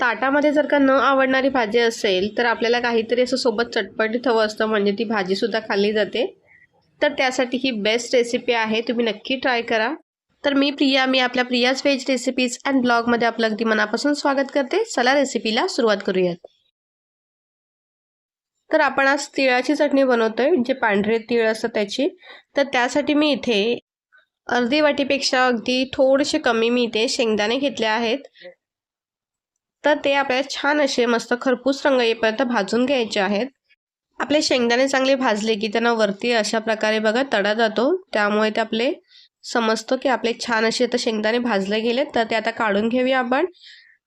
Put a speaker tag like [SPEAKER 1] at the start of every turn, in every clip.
[SPEAKER 1] ताटामध्ये जर का न आवडणारी भाजी असेल तर आपल्याला काहीतरी असं सोबत चटपटीत हवं असतं म्हणजे ती भाजीसुद्धा खाल्ली जाते. तर त्यासाठी ही बेस्ट रेसिपी आहे तुम्ही नक्की ट्राय करा. तर मी प्रिया मी आपल्या प्रियाज व्हेज रेसिपीज अँड ब्लॉगमध्ये आपलं अगदी मनापासून स्वागत करते. चला रेसिपीला सुरुवात करूयात. तर आपण आज तिळाची चटणी बनवतोय जे पांढरे तीळ असतं त्याची. तर त्यासाठी मी इथे अर्धी वाटीपेक्षा अगदी थोडेसे कमी मी इथे शेंगदाणे घेतले आहेत. तर ते आपल्याला छान असे मस्त खरपूस रंग येईपर्यंत भाजून घ्यायचे आहेत. आपले शेंगदाणे चांगले भाजले की त्यांना वरती अशा प्रकारे बघा तडा जातो. त्यामुळे ते आपले समजतो की आपले छान असे आता शेंगदाणे भाजले गेले तर ते आता काढून घेऊया आपण.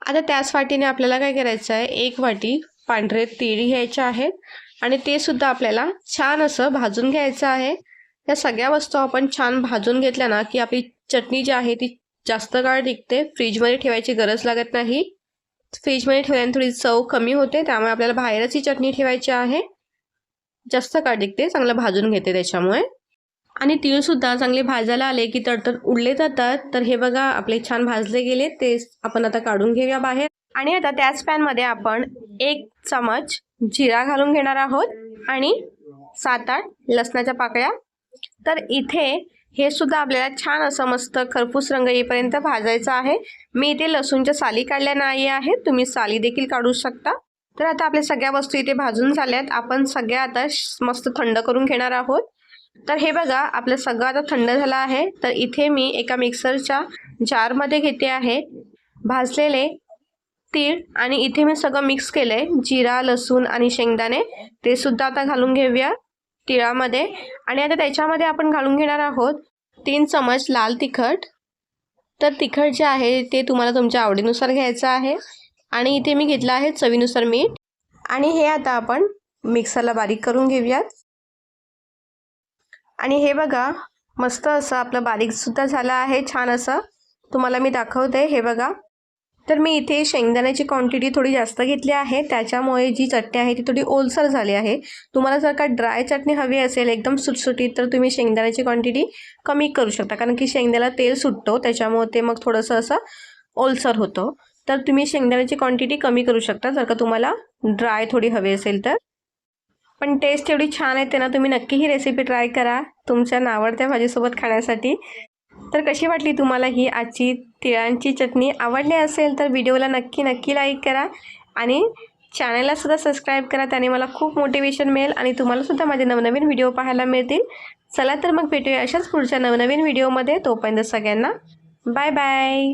[SPEAKER 1] आता त्याच वाटीने आपल्याला काय करायचं आहे? एक वाटी पांढरे तीळ घ्यायचे आहेत आणि ते सुद्धा आपल्याला छान असं भाजून घ्यायचं आहे. या सगळ्या वस्तू आपण छान भाजून घेतल्या ना की आपली चटणी जी आहे ती जास्त काळ टिकते. फ्रीजमध्ये ठेवायची गरज लागत नाही. फ्रीजमध्ये ठेवल्याने थोडी चव कमी होते त्यामुळे आपल्याला बाहेरच ही चटणी ठेवायची आहे. जास्त काळ टिकते चांगलं भाजून घेते त्याच्यामुळे. आणि तीळसुद्धा चांगले भाजायला आले की तडतड उडले जातात. तर हे बघा आपले छान भाजले गेले. ते आपण आता काढून घेऊया बाहेर. आणि आता त्याच पॅनमध्ये आपण एक चमच जिरा घालून घेणार आहोत आणि सात आठ लसणाच्या पाकळ्या. तर इथे हे सुद्धा आपल्याला छान असं मस्त खरपूस रंग येईपर्यंत भाजायचं आहे. मी इथे लसूणच्या साली काढल्या नाही आहेत. तुम्ही साली देखील काढू शकता. तर आता आपल्या सगळ्या वस्तू इथे भाजून झाल्यात. आपण सगळ्या आता मस्त थंड करून घेणार आहोत. तर हे बघा आपलं सगळं आता थंड झालं आहे. तर इथे मी एका मिक्सरच्या जारमध्ये घेते आहे. भाजलेले तीळ आणि इथे मी सगळं मिक्स केलं आहे जिरा लसूण आणि शेंगदाणे. ते सुद्धा आता घालून घेऊया. तिळामध्ये. आणि आता त्याच्यामध्ये आपण घालून घेणार आहोत तीन चमच लाल तिखट. तर तिखट जे आहे ते तुम्हाला तुमच्या आवडीनुसार घ्यायचं आहे. आणि इथे मी घेतलं आहे चवीनुसार मीठ. आणि हे आता आपण मिक्सरला बारीक करून घेऊयात. आणि हे बघा मस्त असं आपलं बारीकसुद्धा झालं आहे छान असं. तुम्हाला मी दाखवते हे बघा. तर मी इथे शेंगदाण्याची क्वांटिटी थोडी जास्त घेतली आहे. त्याच्यामुळे जी चटणी आहे ती थोडी ओलसर झाली आहे. तुम्हाला जर का ड्राय चटणी हवी असेल एकदम सुटसुटीत तर तुम्ही शेंगदाण्याची क्वांटिटी कमी करू शकता. कारण की शेंगदाला तेल सुटतो त्याच्यामुळे ते मग थोडंसं असं ओलसर होतं. तर तुम्ही शेंगदाण्याची क्वांटिटी कमी करू शकता. जर का तुम्हाला ड्राय थोडी हवी असेल तर. पण टेस्ट एवढी छान आहे ना तुम्ही नक्की ही रेसिपी ट्राय करा. तुमच्या नावडत्या भाजीसोबत खाण्यासाठी. तर कशी वाटली तुम्हाला ही आजची तिळांची चटणी? आवडली असेल तर व्हिडिओला नक्की नक्की लाईक करा आणि चॅनललासुद्धा सबस्क्राईब करा. त्याने मला खूप मोटिवेशन मिळेल आणि तुम्हालासुद्धा माझे नवनवीन व्हिडिओ पाहायला मिळतील. चला तर मग भेटूया अशाच पुढच्या नवनवीन व्हिडिओमध्ये तोपर्यंत सगळ्यांना बाय बाय